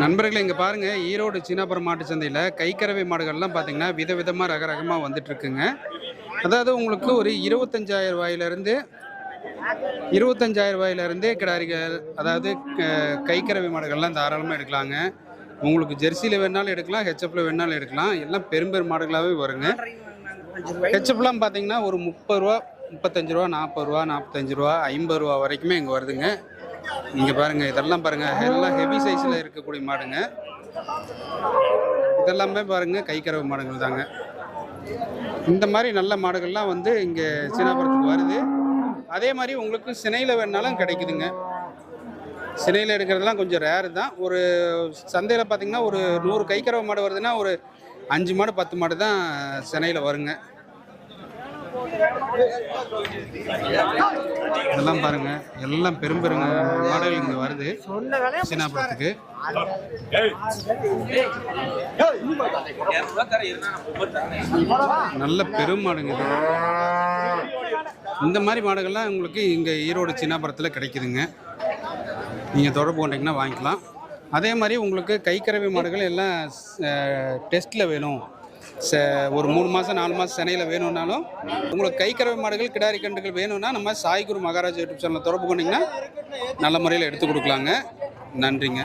நண்பர்களே இங்கே பாருங்கள் ஈரோடு சீனாபுரம் மாட்டு சந்தையில் கைக்கறவை மாடுகள்லாம் பார்த்தீங்கன்னா விதவிதமாக ரக ரகமாக வந்துட்டுருக்குங்க. அதாவது உங்களுக்கு ஒரு இருபத்தஞ்சாயிரம் ரூபாயிலிருந்து இருபத்தஞ்சாயிரம் ரூபாயிலிருந்தே கிடாரிகள் அதாவது க- கைக்கறவை மாடுகள்லாம் தாராளமாக எடுக்கலாங்க. உங்களுக்கு ஜெர்சியில் வேணாலும் எடுக்கலாம் ஹெச்எஃப்ல வேணாலும் எடுக்கலாம். எல்லாம் பெரும்பெரும் மாடுகளாகவே வருங்க. ஹெச்எஃப்லாம் பார்த்தீங்கன்னா ஒரு முப்பது ரூபா முப்பத்தஞ்சு ரூபா நாற்பது ரூபா நாற்பத்தஞ்சு ரூபா ஐம்பது ரூபா வரைக்குமே இங்கே வருதுங்க. நீங்கள் பாருங்க இதெல்லாம் பாருங்க. எல்லாம் ஹெவி சைஸில் இருக்கக்கூடிய மாடுங்க. இதெல்லாமே பாருங்க கைக்கறவை மாடுகள் தாங்க. இந்த மாதிரி நல்ல மாடுகள்லாம் வந்து இங்கே சீனாபுரத்துக்கு வருது. அதே மாதிரி உங்களுக்கு சினையில் வேணாலும் கிடைக்குதுங்க. சினையில் எடுக்கிறதுலாம் கொஞ்சம் ரேரு தான். ஒரு சந்தையில் பார்த்திங்கன்னா ஒரு நூறு கைக்கறவை மாடு வருதுன்னா ஒரு அஞ்சு மாடு பத்து மாடு தான் சினையில் வருங்க. இதெல்லாம் பாருங்க. எல்லாம் பெரும் பெருங்க மாடுகள் இங்கே வருது. சீனாபுரத்துக்கு நல்ல பெரும் மாடுங்க இந்த மாதிரி மாடுகள்லாம் உங்களுக்கு இங்கே ஈரோடு சின்னாபுரத்தில் கிடைக்குதுங்க. நீங்கள் தொடர்பு கொண்டீங்கன்னா வாங்கிக்கலாம். அதே மாதிரி உங்களுக்கு கைக்கறவை மாடுகள் எல்லாம் டெஸ்ட்டில் வேணும். ஒரு மூணு மாதம் நாலு மாதம் சென்னையில் வேணும்னாலும் உங்களுக்கு கைக்கறவை மாடுகள் கிடாரி கன்றுகள் வேணும்னா நம்ம சாய்குரு மகாராஜ் யூடியூப் சேனலில் தொடர்பு கொண்டிங்கன்னா நல்ல முறையில் எடுத்து கொடுக்கலாங்க. நன்றிங்க.